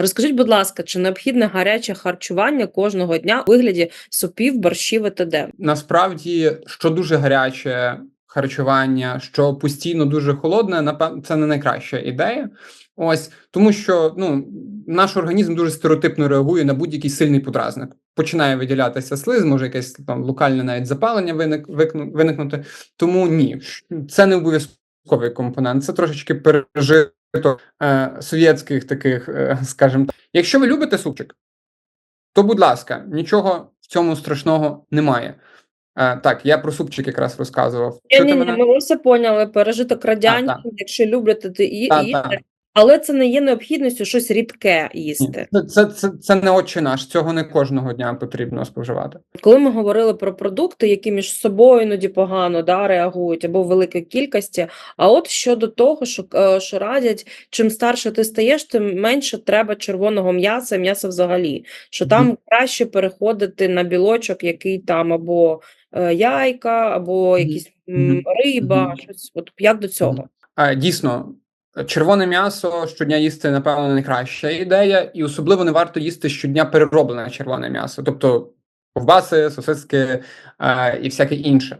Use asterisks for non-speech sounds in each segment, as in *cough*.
Розкажіть, будь ласка, чи необхідне гаряче харчування кожного дня у вигляді супів, борщів і т.д.? Насправді, що дуже гаряче харчування, що постійно дуже холодне, напевно, це не найкраща ідея. Ось тому, що ну наш організм дуже стереотипно реагує на будь-який сильний подразник. Починає виділятися слиз, може якесь там локальне навіть запалення виник, виникнути. Тому ні, це не обов'язковий компонент, це трошечки пережито е, совєтських таких, е, *laughs* скажімо так. Якщо ви любите супчик, то будь ласка, нічого в цьому страшного немає. Е, так, я про супчик якраз розказував. Ні, ні, ні, мене? ми все поняли. Пережиток радянський, якщо любите, то і та, і так. Але це не є необхідністю щось рідке їсти. Це, це, це, це не отче наш, цього не кожного дня потрібно споживати. Коли ми говорили про продукти, які між собою іноді погано да, реагують або в великій кількості. А от щодо того, що, е, що радять, чим старше ти стаєш, тим менше треба червоного м'яса, м'яса взагалі. Що там Мгм. краще переходити на білочок, який там або е, яйка, або якісь м, Мгм. риба, Мгм. щось. От як до цього? Дійсно, червоне м'ясо щодня їсти, напевно, найкраща ідея, і особливо не варто їсти щодня перероблене червоне м'ясо, тобто ковбаси, сосиски е, і всяке інше.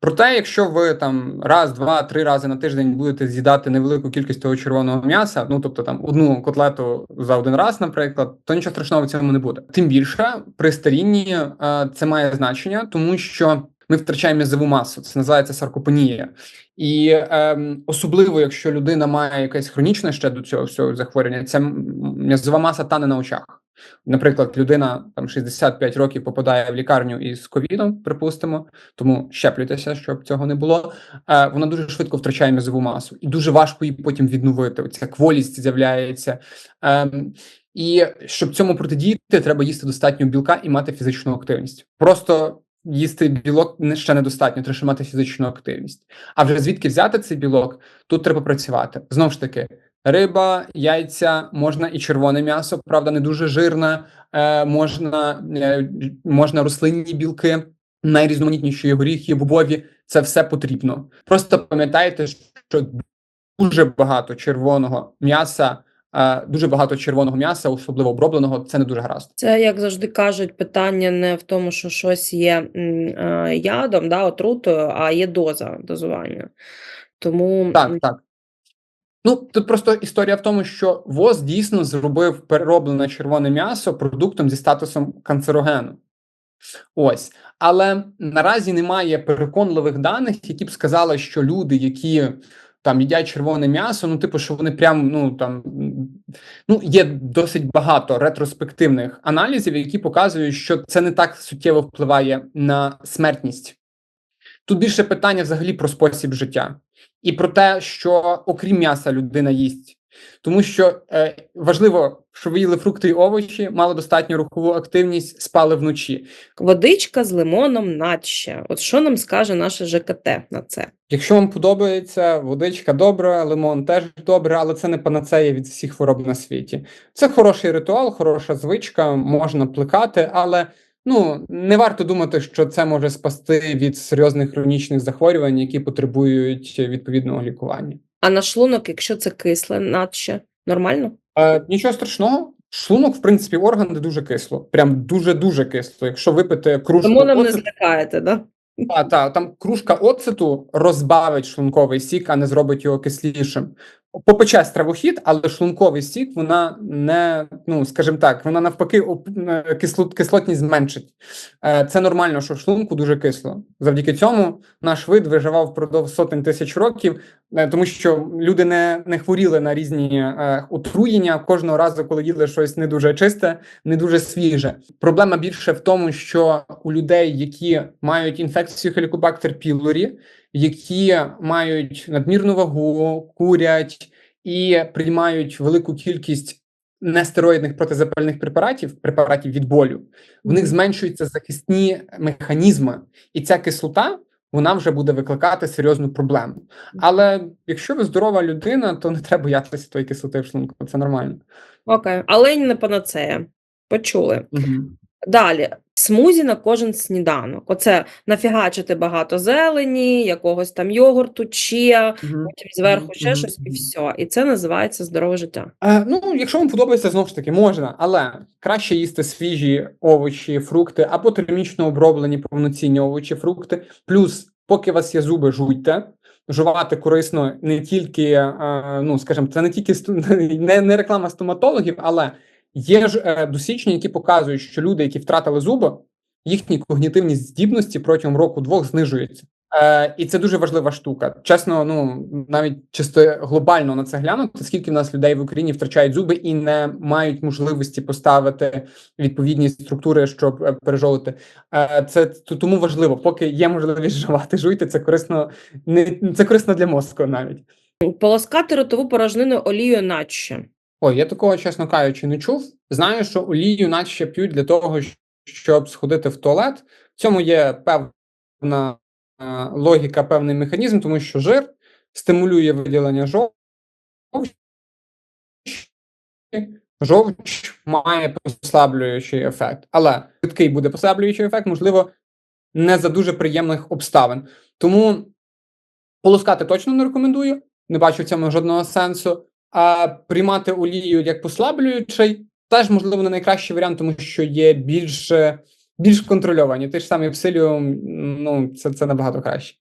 Проте, якщо ви там раз, два, три рази на тиждень будете з'їдати невелику кількість того червоного м'яса, ну тобто там одну котлету за один раз, наприклад, то нічого страшного в цьому не буде. Тим більше при старінні е, це має значення, тому що ми втрачаємо м'язову масу. Це називається саркопенія. І ем, особливо, якщо людина має якесь хронічне ще до цього всього захворювання, ця м'язова маса тане на очах. Наприклад, людина там 65 років попадає в лікарню із ковідом, припустимо, тому щеплюйтеся, щоб цього не було. Е, вона дуже швидко втрачає м'язову масу, і дуже важко її потім відновити. Оця кволість з'являється. Ем, і щоб цьому протидіяти, треба їсти достатньо білка і мати фізичну активність. Просто їсти білок ще недостатньо, треба мати фізичну активність. А вже звідки взяти цей білок? Тут треба працювати. Знову ж таки, риба, яйця, можна і червоне м'ясо, правда, не дуже жирне, е, можна, е, можна рослинні білки, найрізноманітніші горіхи, бобові. Це все потрібно. Просто пам'ятайте, що дуже багато червоного м'яса. Дуже багато червоного м'яса, особливо обробленого, це не дуже гаразд. Це, як завжди кажуть, питання не в тому, що щось є е, ядом, да, отрутою, а є доза дозування. Тому Так, так. Ну, тут просто історія в тому, що ВОЗ дійсно зробив перероблене червоне м'ясо продуктом зі статусом канцерогену. Ось. Але наразі немає переконливих даних, які б сказали, що люди, які там їдять червоне м'ясо, ну, типу, що вони прям, ну там ну, є досить багато ретроспективних аналізів, які показують, що це не так суттєво впливає на смертність. Тут більше питання взагалі про спосіб життя і про те, що окрім м'яса людина їсть. Тому що е, важливо, щоб ви їли фрукти і овочі, мали достатню рухову активність, спали вночі. водичка з лимоном наче. От що нам скаже наше ЖКТ на це? Якщо вам подобається, водичка добра, лимон теж добре, але це не панацея від всіх хвороб на світі. Це хороший ритуал, хороша звичка, можна плекати, але ну не варто думати, що це може спасти від серйозних хронічних захворювань, які потребують відповідного лікування. А на шлунок, якщо це кисле, наче нормально? Е, нічого страшного. Шлунок, в принципі, орган де дуже кисло. Прям дуже-дуже кисло. Якщо випити кружку Тому нам не оцету, злякаєте, да? та, та, там кружка оцету розбавить шлунковий сік, а не зробить його кислішим. Попече стравохід, але шлунковий сік вона не, ну скажімо так, вона навпаки е, кислот, кислотність зменшить. Е, Це нормально, що в шлунку дуже кисло. Завдяки цьому наш вид виживав впродовж сотень тисяч років, е, тому що люди не, не хворіли на різні отруєння кожного разу, коли їли щось не дуже чисте, не дуже свіже. Проблема більше в тому, що у людей, які мають інфекцію Helicobacter pylori, які мають надмірну вагу, курять і приймають велику кількість нестероїдних протизапальних препаратів, препаратів від болю, в них зменшуються захисні механізми, і ця кислота вона вже буде викликати серйозну проблему. Але якщо ви здорова людина, то не треба боятися тої кислоти в шлунку. Це нормально. Окей, але не панацея. Почули. Угу. Далі, смузі на кожен сніданок. Оце нафігачити багато зелені, якогось там йогурту, чия, потім зверху ще щось, і все. І це називається здорове життя. Е, ну, якщо вам подобається, знову ж таки, можна, але краще їсти свіжі овочі, фрукти або термічно оброблені повноцінні овочі, фрукти. Плюс, поки у вас є зуби, жуйте. Жувати корисно не тільки, е, ну скажімо, це не тільки *laughs* не, не реклама стоматологів, але є ж е, дослідження, які показують, що люди, які втратили зуби, їхні когнітивні здібності протягом року-двох знижуються. Е, і це дуже важлива штука. Чесно, ну навіть чисто глобально на це глянути, скільки в нас людей в Україні втрачають зуби і не мають можливості поставити відповідні структури, щоб е, пережовувати. Е, це тому важливо, поки є можливість жувати, жуйте. Це корисно не це корисно для мозку навіть. Полоскати ротову порожнину олією наче. Ой, я такого, чесно кажучи, не чув. Знаю, що олію наче п'ють для того, щоб сходити в туалет. В цьому є певна е, логіка, певний механізм, тому що жир стимулює виділення жовчі. Жовч має послаблюючий ефект, але швидкий буде послаблюючий ефект, можливо, не за дуже приємних обставин. Тому полоскати точно не рекомендую, не бачу в цьому жодного сенсу. А приймати олію як послаблюючий теж, можливо, не найкращий варіант, тому що є більш, більш контрольовані. Ти ж самий псиліум, ну, це, це набагато краще.